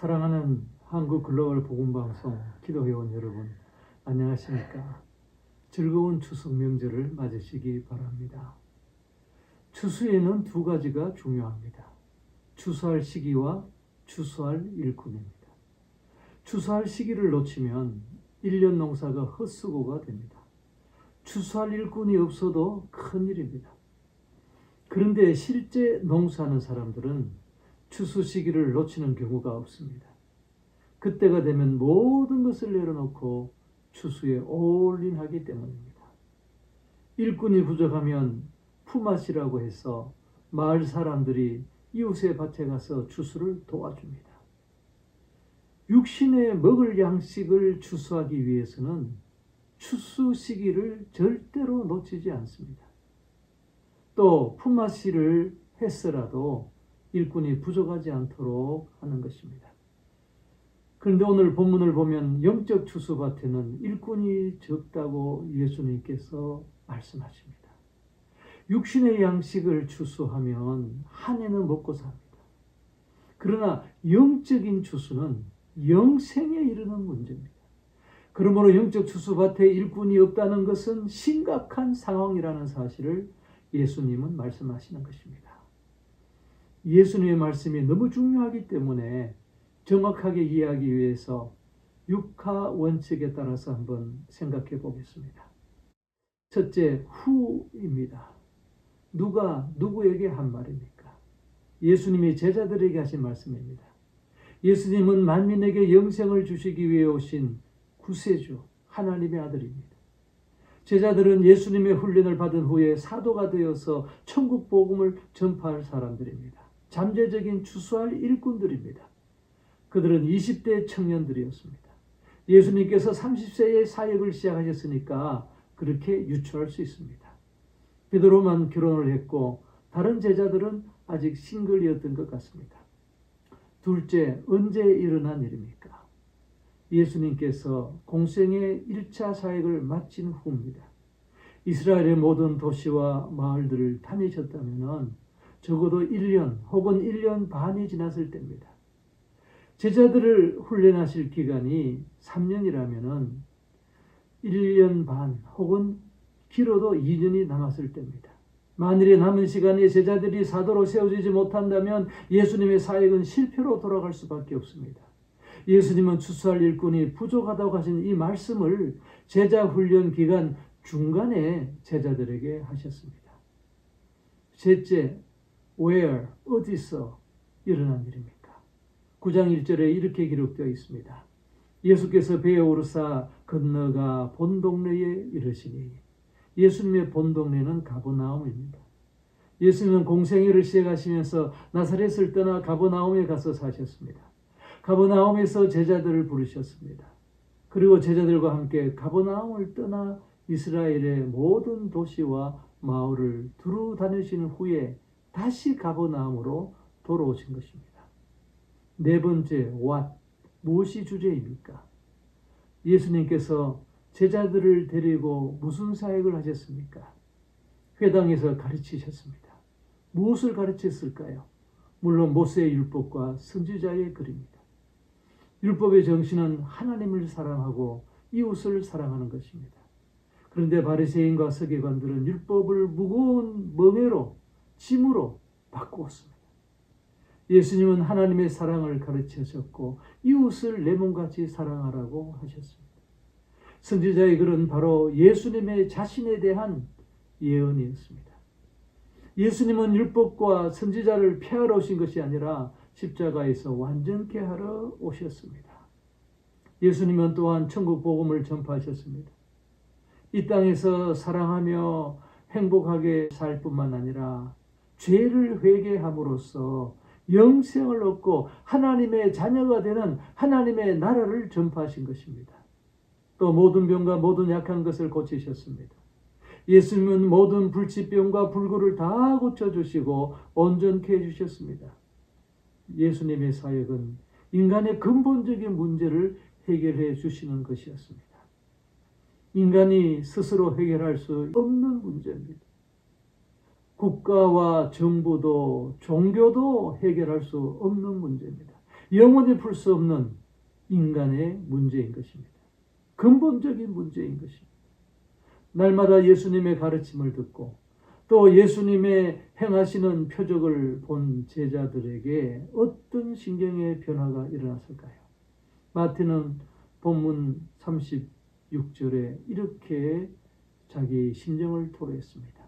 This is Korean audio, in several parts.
사랑하는 한국 글로벌 복음방송 기도회원 여러분, 안녕하십니까? 즐거운 추석 명절을 맞으시기 바랍니다. 추수에는 두 가지가 중요합니다. 추수할 시기와 추수할 일꾼입니다. 추수할 시기를 놓치면 1년 농사가 헛수고가 됩니다. 추수할 일꾼이 없어도 큰일입니다. 그런데 실제 농사하는 사람들은 추수 시기를 놓치는 경우가 없습니다. 그때가 되면 모든 것을 내려놓고 추수에 올인하기 때문입니다. 일꾼이 부족하면 품앗이라고 해서 마을 사람들이 이웃의 밭에 가서 추수를 도와줍니다. 육신에 먹을 양식을 추수하기 위해서는 추수 시기를 절대로 놓치지 않습니다. 또 품앗이를 했더라도 일꾼이 부족하지 않도록 하는 것입니다. 그런데 오늘 본문을 보면 영적 추수밭에는 일꾼이 적다고 예수님께서 말씀하십니다. 육신의 양식을 추수하면 한 해는 먹고 삽니다. 그러나 영적인 추수는 영생에 이르는 문제입니다. 그러므로 영적 추수밭에 일꾼이 없다는 것은 심각한 상황이라는 사실을 예수님은 말씀하시는 것입니다. 예수님의 말씀이 너무 중요하기 때문에 정확하게 이해하기 위해서 육하 원칙에 따라서 한번 생각해 보겠습니다. 첫째, 후입니다. 누가 누구에게 한 말입니까? 예수님이 제자들에게 하신 말씀입니다. 예수님은 만민에게 영생을 주시기 위해 오신 구세주, 하나님의 아들입니다. 제자들은 예수님의 훈련을 받은 후에 사도가 되어서 천국 복음을 전파할 사람들입니다. 잠재적인 추수할 일꾼들입니다. 그들은 20대 청년들이었습니다. 예수님께서 30세에 사역을 시작하셨으니까 그렇게 유추할 수 있습니다. 베드로만 결혼을 했고 다른 제자들은 아직 싱글이었던 것 같습니다. 둘째, 언제 일어난 일입니까? 예수님께서 공생의 1차 사역을 마친 후입니다. 이스라엘의 모든 도시와 마을들을 다니셨다면 적어도 1년 혹은 1년 반이 지났을 때입니다. 제자들을 훈련하실 기간이 3년이라면 1년 반 혹은 길어도 2년이 남았을 때입니다. 만일에 남은 시간에 제자들이 사도로 세워지지 못한다면 예수님의 사역은 실패로 돌아갈 수밖에 없습니다. 예수님은 추수할 일꾼이 부족하다고 하신 이 말씀을 제자 훈련 기간 중간에 제자들에게 하셨습니다. 셋째, where, 어디서 일어난 일입니까? 9장 1절에 이렇게 기록되어 있습니다. 예수께서 배에 오르사 건너가 본 동네에 이르시니 예수님의 본 동네는 가보나움입니다. 예수님은 공생애를 시작하시면서 나사렛을 떠나 가보나움에 가서 사셨습니다. 가보나움에서 제자들을 부르셨습니다. 그리고 제자들과 함께 가보나움을 떠나 이스라엘의 모든 도시와 마을을 두루 다니신 후에 다시 가보나움으로 돌아오신 것입니다. 네 번째, what? 무엇이 주제입니까? 예수님께서 제자들을 데리고 무슨 사역을 하셨습니까? 회당에서 가르치셨습니다. 무엇을 가르쳤을까요? 물론 모세의 율법과 선지자의 글입니다. 율법의 정신은 하나님을 사랑하고 이웃을 사랑하는 것입니다. 그런데 바리새인과 서기관들은 율법을 무거운 멍해로 짐으로 바꾸었습니다. 예수님은 하나님의 사랑을 가르치셨고 이웃을 내 몸같이 사랑하라고 하셨습니다. 선지자의 글은 바로 예수님의 자신에 대한 예언이었습니다. 예수님은 율법과 선지자를 폐하러 오신 것이 아니라 십자가에서 완전케 하러 오셨습니다. 예수님은 또한 천국 복음을 전파하셨습니다. 이 땅에서 사랑하며 행복하게 살 뿐만 아니라 죄를 회개함으로써 영생을 얻고 하나님의 자녀가 되는 하나님의 나라를 전파하신 것입니다. 또 모든 병과 모든 약한 것을 고치셨습니다. 예수님은 모든 불치병과 불구를 다 고쳐주시고 온전케 해주셨습니다. 예수님의 사역은 인간의 근본적인 문제를 해결해 주시는 것이었습니다. 인간이 스스로 해결할 수 없는 문제입니다. 국가와 정부도 종교도 해결할 수 없는 문제입니다. 영원히 풀 수 없는 인간의 문제인 것입니다. 근본적인 문제인 것입니다. 날마다 예수님의 가르침을 듣고 또 예수님의 행하시는 표적을 본 제자들에게 어떤 신경의 변화가 일어났을까요? 마태는 본문 36절에 이렇게 자기 심정을 토로했습니다.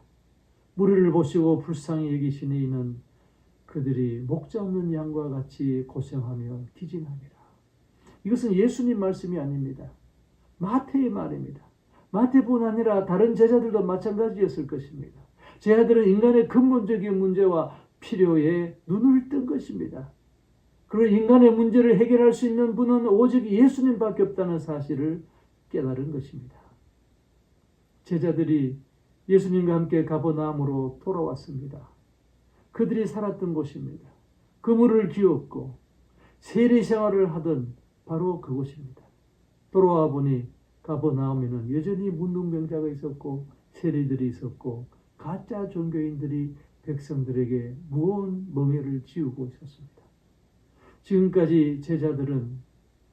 무리를 보시고 불쌍히 여기시니 이는 그들이 목자 없는 양과 같이 고생하며 기진합니다. 이것은 예수님 말씀이 아닙니다. 마태의 말입니다. 마태뿐 아니라 다른 제자들도 마찬가지였을 것입니다. 제자들은 인간의 근본적인 문제와 필요에 눈을 뜬 것입니다. 그리고 인간의 문제를 해결할 수 있는 분은 오직 예수님밖에 없다는 사실을 깨달은 것입니다. 제자들이 예수님과 함께 가버나움으로 돌아왔습니다. 그들이 살았던 곳입니다. 그물을 기었고 세례 생활을 하던 바로 그곳입니다. 돌아와 보니 가버나움에는 여전히 문둥병자가 있었고 세리들이 있었고 가짜 종교인들이 백성들에게 무언 멍해를 지우고 있었습니다. 지금까지 제자들은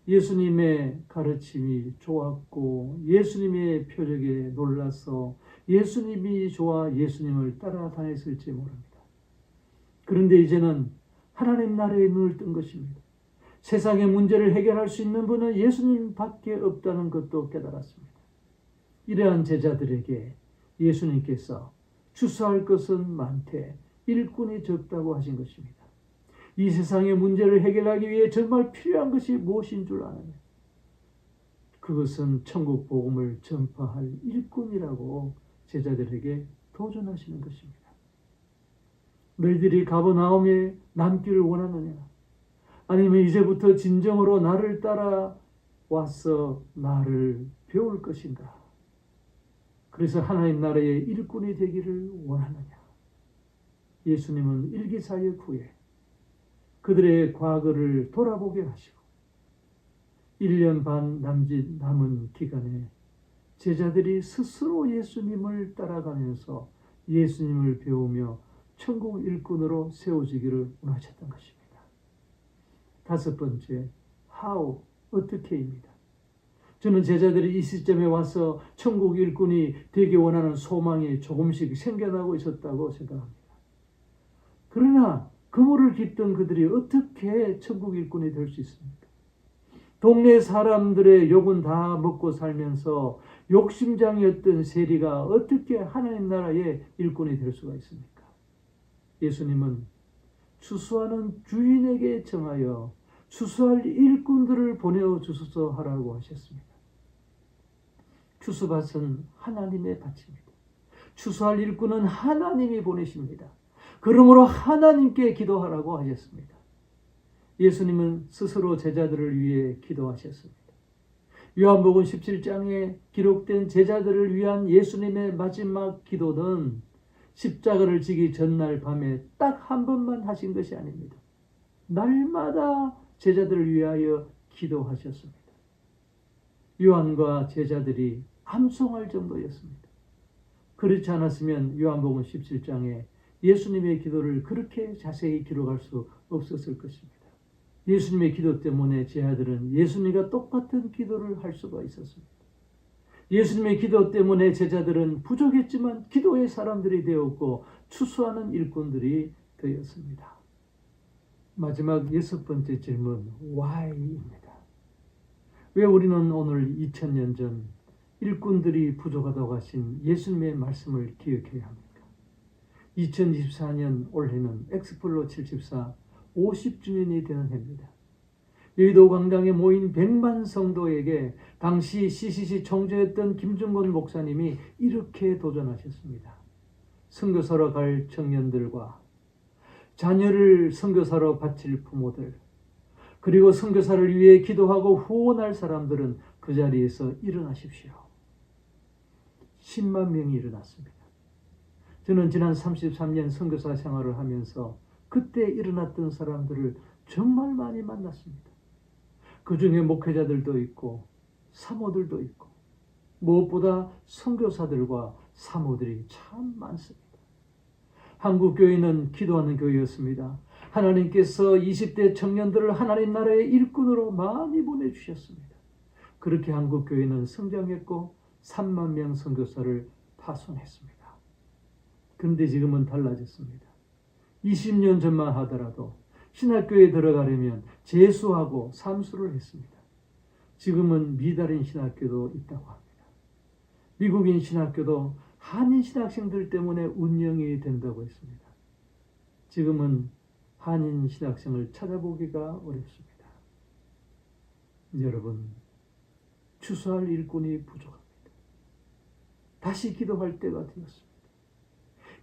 예수님의 가르침이 좋았고 예수님의 표적에 놀라서 예수님이 좋아 예수님을 따라다녔을지 모릅니다. 그런데 이제는 하나님 나라에 눈을 뜬 것입니다. 세상의 문제를 해결할 수 있는 분은 예수님밖에 없다는 것도 깨달았습니다. 이러한 제자들에게 예수님께서 추수할 것은 많되 일꾼이 적다고 하신 것입니다. 이 세상의 문제를 해결하기 위해 정말 필요한 것이 무엇인 줄 아느냐? 그것은 천국 복음을 전파할 일꾼이라고 제자들에게 도전하시는 것입니다. 너희들이 가버나움에 남기를 원하느냐? 아니면 이제부터 진정으로 나를 따라 와서 나를 배울 것인가? 그래서 하나님 나라의 일꾼이 되기를 원하느냐? 예수님은 일기사역 후에 그들의 과거를 돌아보게 하시고 1년 반 남짓 남은 기간에 제자들이 스스로 예수님을 따라가면서 예수님을 배우며 천국 일꾼으로 세워지기를 원하셨던 것입니다. 다섯 번째, how, 어떻게입니다. 저는 제자들이 이 시점에 와서 천국 일꾼이 되기 원하는 소망이 조금씩 생겨나고 있었다고 생각합니다. 그러나 그물을 깃던 그들이 어떻게 천국 일꾼이 될 수 있습니까? 동네 사람들의 욕은 다 먹고 살면서 욕심장이었던 세리가 어떻게 하나님 나라의 일꾼이 될 수가 있습니까? 예수님은 추수하는 주인에게 정하여 추수할 일꾼들을 보내어 주소서 하라고 하셨습니다. 추수밭은 하나님의 밭입니다. 추수할 일꾼은 하나님이 보내십니다. 그러므로 하나님께 기도하라고 하셨습니다. 예수님은 스스로 제자들을 위해 기도하셨습니다. 요한복음 17장에 기록된 제자들을 위한 예수님의 마지막 기도는 십자가를 지기 전날 밤에 딱 한 번만 하신 것이 아닙니다. 날마다 제자들을 위하여 기도하셨습니다. 요한과 제자들이 암송할 정도였습니다. 그렇지 않았으면 요한복음 17장에 예수님의 기도를 그렇게 자세히 기록할 수 없었을 것입니다. 예수님의 기도 때문에 제 아들은 예수님과 똑같은 기도를 할 수가 있었습니다. 예수님의 기도 때문에 제자들은 부족했지만 기도의 사람들이 되었고 추수하는 일꾼들이 되었습니다. 마지막 여섯 번째 질문, why입니다. 왜 우리는 오늘 2000년 전 일꾼들이 부족하다고 하신 예수님의 말씀을 기억해야 합니까? 2024년 올해는 엑스플로 74 50주년이 되는 해입니다. 여의도 광장에 모인 100만 성도에게 당시 CCC 총재였던 김준곤 목사님이 이렇게 도전하셨습니다. 선교사로 갈 청년들과 자녀를 선교사로 바칠 부모들 그리고 선교사를 위해 기도하고 후원할 사람들은 그 자리에서 일어나십시오. 10만 명이 일어났습니다. 저는 지난 33년 선교사 생활을 하면서 그때 일어났던 사람들을 정말 많이 만났습니다. 그 중에 목회자들도 있고 사모들도 있고 무엇보다 선교사들과 사모들이 참 많습니다. 한국 교회는 기도하는 교회였습니다. 하나님께서 20대 청년들을 하나님 나라의 일꾼으로 많이 보내 주셨습니다. 그렇게 한국 교회는 성장했고 3만 명 선교사를 파송했습니다. 근데 지금은 달라졌습니다. 20년 전만 하더라도 신학교에 들어가려면 재수하고 삼수를 했습니다. 지금은 미달인 신학교도 있다고 합니다. 미국인 신학교도 한인 신학생들 때문에 운영이 된다고 했습니다. 지금은 한인 신학생을 찾아보기가 어렵습니다. 여러분, 추수할 일꾼이 부족합니다. 다시 기도할 때가 되었습니다.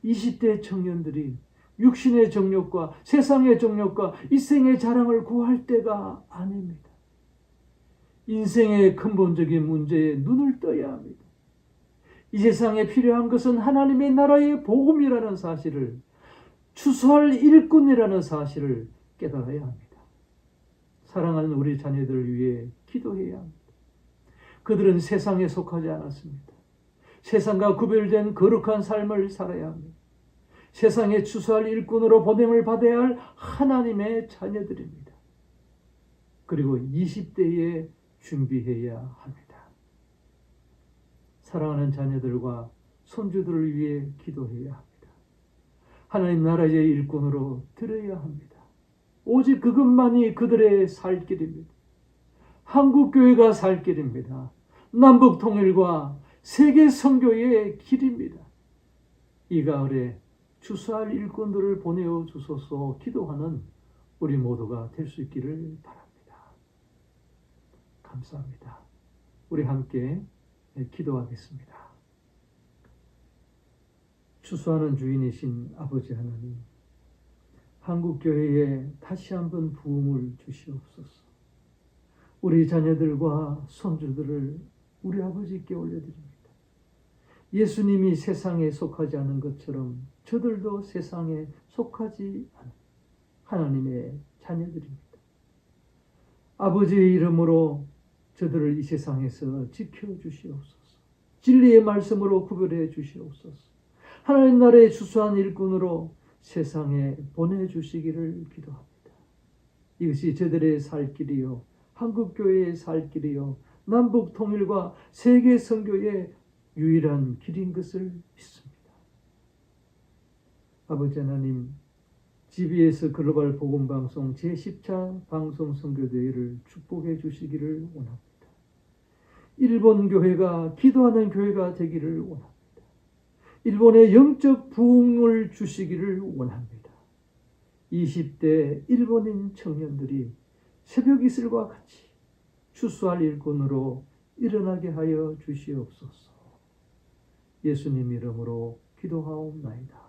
20대 청년들이 육신의 정욕과 세상의 정욕과 이생의 자랑을 구할 때가 아닙니다. 인생의 근본적인 문제에 눈을 떠야 합니다. 이 세상에 필요한 것은 하나님의 나라의 복음이라는 사실을 추수할 일꾼이라는 사실을 깨달아야 합니다. 사랑하는 우리 자녀들을 위해 기도해야 합니다. 그들은 세상에 속하지 않았습니다. 세상과 구별된 거룩한 삶을 살아야 합니다. 세상에 추수할 일꾼으로 보냄을 받아야 할 하나님의 자녀들입니다. 그리고 20대에 준비해야 합니다. 사랑하는 자녀들과 손주들을 위해 기도해야 합니다. 하나님 나라의 일꾼으로 드려야 합니다. 오직 그것만이 그들의 살 길입니다. 한국교회가 살 길입니다. 남북 통일과 세계 선교의 길입니다. 이 가을에 추수할 일꾼들을 보내어 주소서 기도하는 우리 모두가 될 수 있기를 바랍니다. 감사합니다. 우리 함께 기도하겠습니다. 추수하는 주인이신 아버지 하나님, 한국교회에 다시 한번 부흥을 주시옵소서. 우리 자녀들과 손주들을 우리 아버지께 올려드립니다. 예수님이 세상에 속하지 않은 것처럼 저들도 세상에 속하지 않은 하나님의 자녀들입니다. 아버지의 이름으로 저들을 이 세상에서 지켜주시옵소서. 진리의 말씀으로 구별해 주시옵소서. 하나님 나라의 추수한 일꾼으로 세상에 보내주시기를 기도합니다. 이것이 저들의 살 길이요. 한국교회의 살 길이요. 남북 통일과 세계 선교의 유일한 길인 것을 믿습니다. 아버지 하나님, GBS 글로벌 복음 방송 제10차 방송 선교대회를 축복해 주시기를 원합니다. 일본 교회가 기도하는 교회가 되기를 원합니다. 일본의 영적 부흥을 주시기를 원합니다. 20대 일본인 청년들이 새벽 이슬과 같이 추수할 일꾼으로 일어나게 하여 주시옵소서. 예수님 이름으로 기도하옵나이다.